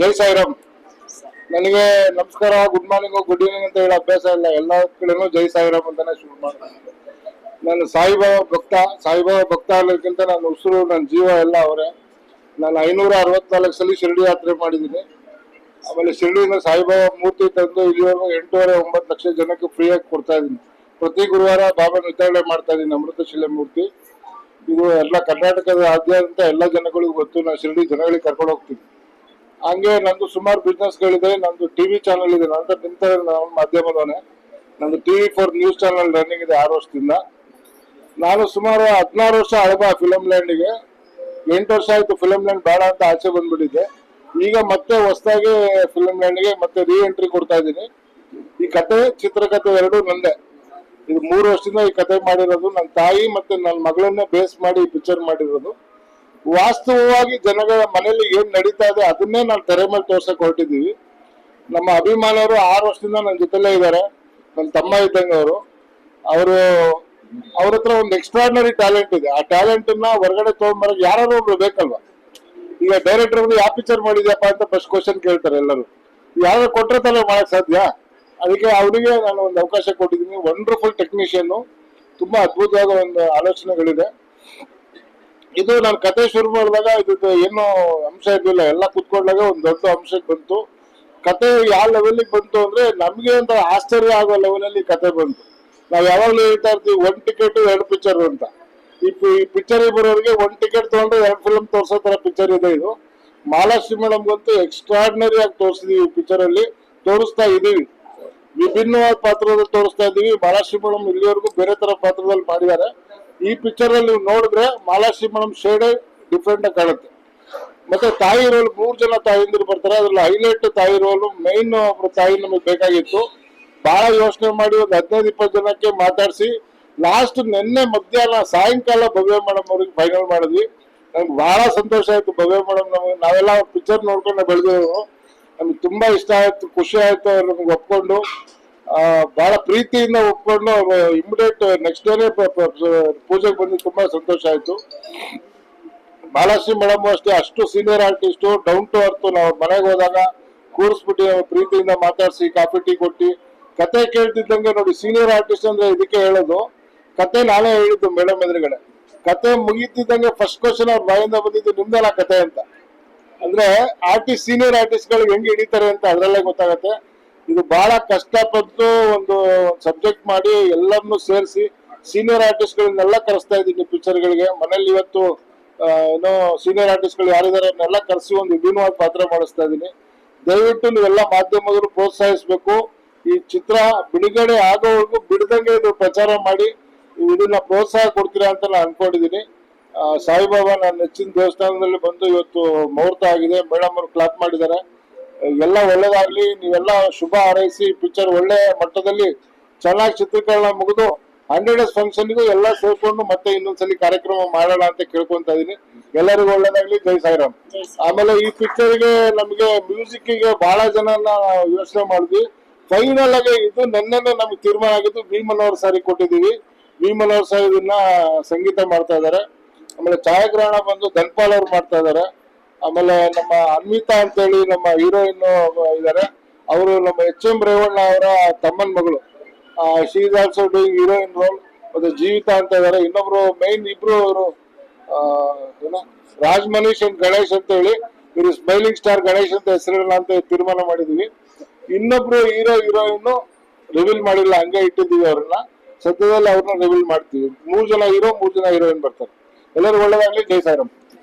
ಜೈ ಸಾಯಿರಾಮ್. ನನಗೆ ನಮಸ್ಕಾರ, good morning, good evening ಅಂತ ಹೇಳೋ ಅಭ್ಯಾಸ ಇಲ್ಲ. ಎಲ್ಲ ಕಡೆನೂ ಜೈ ಸಾಯಿರಾಮ್ ಅಂತಾನೆ ಶುರು ಮಾಡ್ತೀನಿ. ನಾನು ಸಾಯಿಬಾಬಾ ಭಕ್ತ ಸಾಯಿಬಾಬಾ ಭಕ್ತ ಅನ್ನೋದಕ್ಕಿಂತ ನನ್ನ ಉಸಿರು, ನನ್ನ ಜೀವ ಎಲ್ಲ ಅವರೇ. ನಾನು ಐನೂರ ಅರವತ್ನಾಲ್ಕು ಸಲ ಶಿರಡಿ ಯಾತ್ರೆ ಮಾಡಿದ್ದೀನಿ. ಆಮೇಲೆ ಶಿರಡಿಯಿಂದ ಸಾಯಿಬಾಬಾ ಮೂರ್ತಿ ತಂದು ಇಲ್ಲಿವರೆಗೂ ಎಂಟೂವರೆ ಒಂಬತ್ತು ಲಕ್ಷ ಜನಕ್ಕೆ ಫ್ರೀಯಾಗಿ ಕೊಡ್ತಾ ಇದ್ದೀನಿ. ಪ್ರತಿ ಗುರುವಾರ ಬಾಬಾ ವಿತರಣೆ ಮಾಡ್ತಾ ಇದ್ದೀನಿ, ಅಮೃತಶಿಲೆ ಮೂರ್ತಿ. ಇದು ಎಲ್ಲ ಕರ್ನಾಟಕದ ಆದ್ಯಂತ ಎಲ್ಲ ಜನಗಳಿಗೂ ಗೊತ್ತು. ನಾನು ಶಿರಡಿ ಜನಗಳಿಗೆ ಕರ್ಕೊಂಡು ಹೋಗ್ತೀನಿ ಹಂಗೆ ನಂದು ಸುಮಾರು ಬಿಸ್ನೆಸ್ಗಳಿದೆ ನಂದು ಟಿವಿ ಚಾನಲ್ ಇದೆ. ನಂತರ ನಿಂತ ಮಾಧ್ಯಮದವನೆ. ನಂದು TV four news channel running ಇದೆ ಆರು ವರ್ಷದಿಂದ. ನಾನು ಸುಮಾರು ಹದಿನಾರು ವರ್ಷ ಅಳಬ ಫಿಲಮ್ ಲ್ಯಾಂಡಿಗೆ ಎಂಟು ವರ್ಷ ಆಯ್ತು ಫಿಲಮ್ ಲ್ಯಾಂಡ್ ಬೇಡ ಅಂತ ಆಚೆ ಬಂದ್ಬಿಟ್ಟಿದ್ದೆ ಈಗ ಮತ್ತೆ ಹೊಸದಾಗಿ ಫಿಲಮ್ ಲ್ಯಾಂಡ್ಗೆ ಮತ್ತೆ ರೀ ಎಂಟ್ರಿ ಕೊಡ್ತಾ ಇದ್ದೀನಿ. ಈ ಕತೆ ಚಿತ್ರಕಥೆ ಎರಡು ನಂದೆ. ಇದು ಮೂರು ವರ್ಷದಿಂದ ಈ ಕತೆ ಮಾಡಿರೋದು. ನನ್ನ ತಾಯಿ ಮತ್ತೆ ನನ್ನ ಮಗಳನ್ನೇ ಬೇಸ್ ಮಾಡಿ ಈ ಪಿಕ್ಚರ್ ಮಾಡಿರೋದು. ವಾಸ್ತವವಾಗಿ ಜನಗಳ ಮನೆಯಲ್ಲಿ ಏನ್ ನಡೀತಾ ಇದೆ ಅದನ್ನೇ ನಾನು ತೆರೆ ಮೇಲೆ ತೋರ್ಸಕ್ ಹೊರಟಿದ್ದೀವಿ ನಮ್ಮ ಅಭಿಮಾನಿಯವರು ಆರು ವರ್ಷದಿಂದ ನನ್ನ ಜೊತೆಲೇ ಇದ್ದಾರೆ ನನ್ನ ತಮ್ಮ ಇದ್ದಂಗೆ ಅವರು. ಅವರು ಅವ್ರ ಹತ್ರ ಒಂದು ಎಕ್ಸ್ಟ್ರಾರ್ನರಿ ಟ್ಯಾಲೆಂಟ್ ಇದೆ. ಆ ಟ್ಯಾಲೆಂಟ್ನ ಹೊರಗಡೆ ತಗೊಂಡ್ಬರಕ್ ಯಾರು ಒಬ್ರು ಬೇಕಲ್ವಾ? ಈಗ ಡೈರೆಕ್ಟರ್ ಯಾವ ಪಿಕ್ಚರ್ ಮಾಡಿದ್ಯಪ್ಪ ಅಂತ ಫಸ್ಟ್ ಕ್ವಶನ್ ಕೇಳ್ತಾರೆ ಎಲ್ಲರೂ. ಯಾರು ಕೊಟ್ಟರೆ ತಾನೇ ಮಾಡಕ್ ಸಾಧ್ಯ? ಅದಕ್ಕೆ ಅವರಿಗೆ ನಾನು ಒಂದು ಅವಕಾಶ ಕೊಟ್ಟಿದ್ದೀನಿ. ವಂಡರ್ಫುಲ್ ಟೆಕ್ನಿಷಿಯನ್ ತುಂಬಾ ಅದ್ಭುತವಾದ ಒಂದು ಆಲೋಚನೆಗಳಿದೆ. ಇದು ನಾನು ಕತೆ ಶುರು ಮಾಡಿದಾಗ ಇದು ಏನು ಅಂಶ ಇರಲಿಲ್ಲ. ಎಲ್ಲ ಕುತ್ಕೊಂಡಾಗ ಒಂದು ದೊಡ್ಡ ಅಂಶ ಬಂತು. ಕತೆ ಯಾವ ಲೆವೆಲ್ಗೆ ಬಂತು ಅಂದ್ರೆ ನಮಗೆ ಅಂತ ಆಶ್ಚರ್ಯ ಆಗೋ ಲೆವೆಲಲ್ಲಿ ಕತೆ ಬಂತು. ನಾವು ಯಾವಾಗಲೂ ಹೇಳ್ತಾ ಇರ್ತೀವಿ ಒನ್ ಟಿಕೆಟ್ ಎರಡು ಪಿಕ್ಚರ್ ಅಂತ. ಈ ಪಿಕ್ಚರ್ ಬರೋರಿಗೆ ಒನ್ ಟಿಕೆಟ್ ತಗೊಂಡ್ರೆ ಎರಡು ಫಿಲಮ್ ತೋರಿಸೋ ತರ ಪಿಕ್ಚರ್ ಇದೆ ಇದು. ಮಹಾಲಕ್ಷ್ಮಿ ಮೇಡಮ್ಗಂತೂ ಎಕ್ಸ್ಟ್ರಾರ್ಡಿನರಿ ಆಗಿ ತೋರಿಸಿದೀವಿ ಪಿಕ್ಚರ್ ಅಲ್ಲಿ. ತೋರಿಸ್ತಾ ಇದೀವಿ. ವಿಭಿನ್ನವಾದ ಪಾತ್ರದಲ್ಲಿ ತೋರಿಸ್ತಾ ಇದ್ದೀವಿ. ಮಹಾಲಕ್ಷ್ಮಿ ಮೇಡಮ್ ಇಲ್ಲಿವರೆಗೂ ಬೇರೆ ತರ ಪಾತ್ರದಲ್ಲಿ ಮಾಡಿದ್ದಾರೆ. ಈ ಪಿಕ್ಚರ್ ಅಲ್ಲಿ ನೀವು ನೋಡಿದ್ರೆ ಮಾಲಾಶ್ರೀ ಮೇಡಮ್ ಶೇಡ್ ಡಿಫ್ರೆಂಟ್ ಆಗಿ ಕಾಣುತ್ತೆ. ಮತ್ತೆ ತಾಯಿ ರೋಲ್ ಮೂರ್ ಜನ ತಾಯಿಂದಿರು ಬರ್ತಾರೆ. ಅದ್ರಲ್ಲಿ ಹೈಲೈಟ್ ತಾಯಿ ರೋಲ್ ಮೈನ್ ಒಬ್ರು ತಾಯಿ ನಮಗೆ ಬೇಕಾಗಿತ್ತು. ಬಹಳ ಯೋಚನೆ ಮಾಡಿ ಒಂದು ಹದಿನೈದು, ಇಪ್ಪತ್ತು ಜನಕ್ಕೆ ಮಾತಾಡಿಸಿ. ಲಾಸ್ಟ್ ನಿನ್ನೆ ಮಧ್ಯಾಹ್ನ ಸಾಯಂಕಾಲ ಭವ್ಯ ಮೇಡಮ್ ಅವ್ರಿಗೆ ಫೈನಲ್ ಮಾಡಿದ್ವಿ. ನಮ್ಗೆ ಬಹಳ ಸಂತೋಷ ಆಯ್ತು ಭವ್ಯ ಮೇಡಮ್ ನಮಗೆ. ನಾವೆಲ್ಲ ಪಿಕ್ಚರ್ ನೋಡ್ಕೊಂಡು ಬೆಳೆದಿರೋರು ನಮ್ಗೆ ತುಂಬಾ ಇಷ್ಟ ಆಯ್ತು, ಖುಷಿ ಆಯ್ತು ಅವ್ರು ನಮ್ಗೆ ಒಪ್ಕೊಂಡು. ಬಹಳ ಪ್ರೀತಿಯಿಂದ ಒಪ್ಕೊಂಡು ಇಮಿಡಿಯೇಟ್ ನೆಕ್ಸ್ಟ್ ಡೇನೆ ಪೂಜೆಗೆ ಬಂದು ತುಂಬಾ ಸಂತೋಷ ಆಯ್ತು. ಬಾಲಾಶ್ರೀ ಮೇಡಮ್ ಅಷ್ಟೇ, ಅಷ್ಟು senior artist down to earth ನಾವು ಮನೆಗೆ ಹೋದಾಗ ಕೂರಿಸ್ಬಿಟ್ಟು ಪ್ರೀತಿಯಿಂದ ಮಾತಾಡಿಸಿ, ಕಾಫಿ, ಟೀ ಕೊಟ್ಟು. ಕತೆ ಕೇಳ್ತಿದ್ದಂಗೆ ನೋಡಿ ಸೀನಿಯರ್ ಆರ್ಟಿಸ್ಟ್ ಅಂದ್ರೆ ಇದಕ್ಕೆ ಹೇಳೋದು, ಕತೆ ನಾನೇ ಹೇಳಿದ್ದು ಮೇಡಮ್ ಎದುರುಗಡೆ. ಕತೆ ಮುಗೀತಿದ್ದಂಗೆ ಫಸ್ಟ್ ಕ್ವಶನ್ ಅವ್ರ ಬಾಯಿಂದ ಬಂದಿದ್ದು, ನಿಮ್ದೆಲ್ಲ ಕತೆ ಅಂತ. ಅಂದ್ರೆ ಆರ್ಟಿಸ್ಟ್ ಸೀನಿಯರ್ ಆರ್ಟಿಸ್ಟ್ ಗಳಿಗೆ ಹೆಂಗ್ ಹಿಡಿತಾರೆ ಅಂತ ಅದ್ರಲ್ಲೇ ಗೊತ್ತಾಗತ್ತೆ. ಇದು ಬಹಳ ಕಷ್ಟಪಟ್ಟು ಒಂದು ಸಬ್ಜೆಕ್ಟ್ ಮಾಡಿ ಎಲ್ಲರನ್ನು ಸೇರಿಸಿ ಸೀನಿಯರ್ ಆರ್ಟಿಸ್ಟ್ ಗಳನ್ನೆಲ್ಲ ಕರೆಸ್ತಾ ಇದ್ದೀನಿ ಪಿಕ್ಚರ್ ಗಳಿಗೆ. ಮನೇಲಿ ಇವತ್ತು ಏನೋ ಸೀನಿಯರ್ ಆರ್ಟಿಸ್ಟ್ಗಳು ಯಾರಿದ್ದಾರೆ ಅವ್ರನ್ನೆಲ್ಲ ಕರೆಸಿ ಒಂದು ವಿಭಿನ್ನವಾದ ಪಾತ್ರ ಮಾಡಿಸ್ತಾ ಇದ್ದೀನಿ. ದಯವಿಟ್ಟು ನೀವೆಲ್ಲ ಮಾಧ್ಯಮದವರು ಪ್ರೋತ್ಸಾಹಿಸಬೇಕು. ಈ ಚಿತ್ರ ಬಿಡುಗಡೆ ಆಗೋವರೆಗೂ ಬಿಡದಂಗೆ ಇದು ಪ್ರಚಾರ ಮಾಡಿ, ಇದನ್ನ ಪ್ರೋತ್ಸಾಹ ಕೊಡ್ತೀರಾ ಅಂತ ನಾನು ಅನ್ಕೊಂಡಿದ್ದೀನಿ. ಸಾಯಿಬಾಬಾ ನನ್ನ ನೆಚ್ಚಿನ ದೇವಸ್ಥಾನದಲ್ಲಿ ಬಂದು ಇವತ್ತು ಮುಹೂರ್ತ ಆಗಿದೆ. ಮೇಡಮ್ ಅವರು ಕ್ಲಾಪ್ ಮಾಡಿದ್ದಾರೆ. ಎಲ್ಲ ಒಳ್ಳೇದಾಗ್ಲಿ ನೀವೆಲ್ಲ ಶುಭ ಹಾರೈಸಿ ಪಿಕ್ಚರ್ ಒಳ್ಳೆ ಮಟ್ಟದಲ್ಲಿ ಚೆನ್ನಾಗಿ ಚಿತ್ರೀಕರಣ ಮುಗಿದು ಹಂಡ್ರೆಡ್ ಫಂಕ್ಷನ್ ಫಂಕ್ಷನ್ಗೂ ಎಲ್ಲ ಸೇರ್ಕೊಂಡು ಮತ್ತೆ ಇನ್ನೊಂದ್ಸಲಿ ಕಾರ್ಯಕ್ರಮ ಮಾಡೋಣ ಅಂತ ಕೇಳ್ಕೊಂತ ಇದೀನಿ ಎಲ್ಲರಿಗೂ ಒಳ್ಳೇದಾಗ್ಲಿ. ಜೈ ಸಾಯಿರಾಮ್. ಆಮೇಲೆ ಈ ಪಿಕ್ಚರ್ಗೆ ನಮಗೆ ಮ್ಯೂಸಿಕ್ಗೆ ಬಹಳ ಜನ ಯೋಚನೆ ಮಾಡಿದ್ವಿ. ಫೈನಲ್ ಆಗಿ ಇದು ನೆನ್ನೆನೆ ನಮ್ಗೆ ತೀರ್ಮಾನ ಆಗಿದ್ದು ಭೀಮನ್ ಸಾರಿ ಕೊಟ್ಟಿದೀವಿ ಭೀಮನ್ ಅವ್ರ ಸಾರಿ ಇದನ್ನ ಸಂಗೀತ ಮಾಡ್ತಾ ಇದ್ದಾರೆ. ಆಮೇಲೆ ಛಾಯಾಗ್ರಹಣ ಬಂದು ಧನ್ಪಾಲ್ ಅವ್ರು ಮಾಡ್ತಾ ಇದ್ದಾರೆ. ಆಮೇಲೆ ನಮ್ಮ ಅನ್ವಿತಾ ಅಂತೇಳಿ ನಮ್ಮ ಹೀರೋಯಿನ್ ಇದ್ದಾರೆ. ಅವರು ನಮ್ಮ ಎಚ್ ಎಂ ರೇವಣ್ಣ ಅವರ ತಮ್ಮನ ಮಗಳು. She is also doing heroine role ಮತ್ತೆ ಜೀವಿತಾ ಅಂತ ಇದ್ದಾರೆ. ಇನ್ನೊಬ್ರು ಮೈನ್ ಇಬ್ರು ಅವರು ರಾಜ್ ಮನೀಶ್ ಅಂಡ್ ಗಣೇಶ್ ಅಂತ ಹೇಳಿ ಇವರು ಸ್ಮೈಲಿಂಗ್ ಸ್ಟಾರ್ ಗಣೇಶ್ ಅಂತ ಹೆಸರಿಡಲ್ಲ ಅಂತ ತೀರ್ಮಾನ ಮಾಡಿದೀವಿ. ಇನ್ನೊಬ್ರು ಹೀರೋ, ಹೀರೋಯಿನ್ ರಿವೀಲ್ ಮಾಡಿಲ್ಲ. ಹಂಗೆ ಇಟ್ಟಿದ್ದೀವಿ ಅವ್ರನ್ನ. ಸದ್ಯದಲ್ಲಿ ಅವ್ರನ್ನ ರಿವೀಲ್ ಮಾಡ್ತೀವಿ. ಮೂರ್ ಜನ ಹೀರೋ ಮೂರ್ ಜನ ಹೀರೋಯಿನ್ ಬರ್ತಾರೆ. ಎಲ್ಲರಿಗೂ ಒಳ್ಳೇದಾಗ್ಲಿ ಜೈ ಸಾಯಿರಾಮ್